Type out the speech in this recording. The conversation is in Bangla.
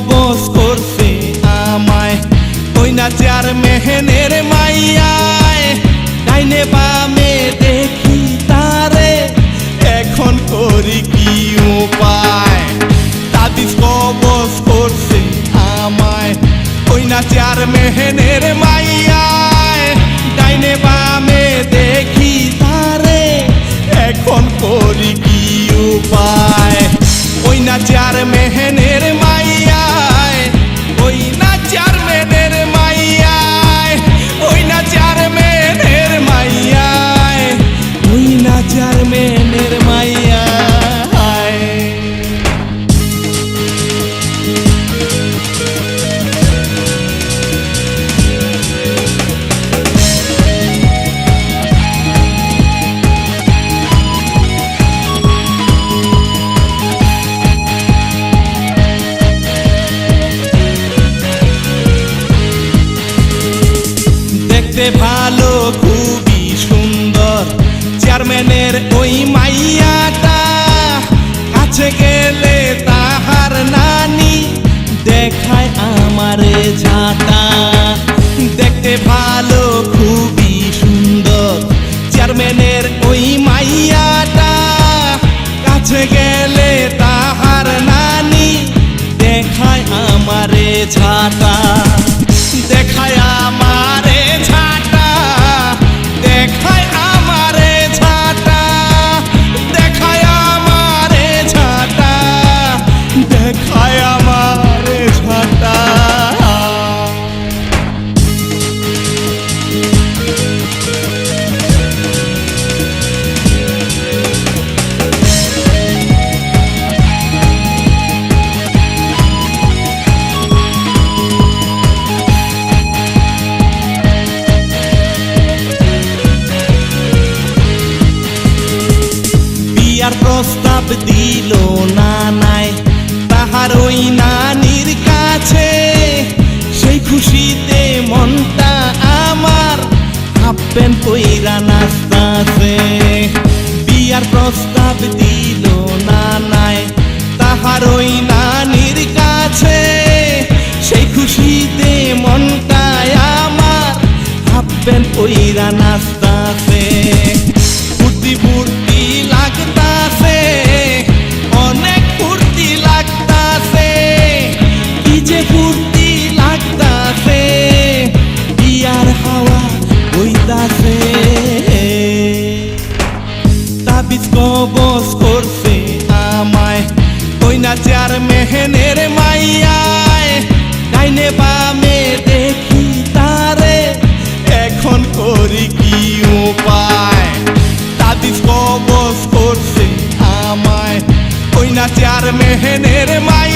বস করছে আমায়। ওই না মেহেনের মাইয়ায়। ডাইনে বামে দেখি তারে। এখন করি কি উপায়? তাবিজ কবস করছে আমায়। ওই না মেহেনের মাইয়ায়। ডাইনে বামে দেখি ভালো, খুবই সুন্দর। চেয়ারম্যানের ওই মাইয়াটা কাছে গেলে তাহার নানি দেখায় আমারে ঝাঁটা। দেখতে ভালো, খুবই সুন্দর। চেয়ারম্যানের ওই মাইয়াটা কাছে গেলে তাহার নানি দেখায় আমারে ঝাঁটা। প্রস্তাব দিল না নাই তাহার ওই নানির কাছে সেই খুশিতে মনটা আমার হাফ প্যান্ট পইরা নাচতাছে বিয়ার প্রস্তাব দিল না নাই তাহার ওই নানির কাছে সেই খুশিতে মনটা আমার হাফ প্যান্ট পইরা নাচতাছে ফুর্তি ফুর্তি তাবিজ করছে আমায়। ওই না চার মেহেনের মাইয়ায়। ডাইনে বামে দেখি তারে। এখন করি কি উপায়? তাবিজ কবজ করছে আমায়। ওই না চার মেহেনের মাই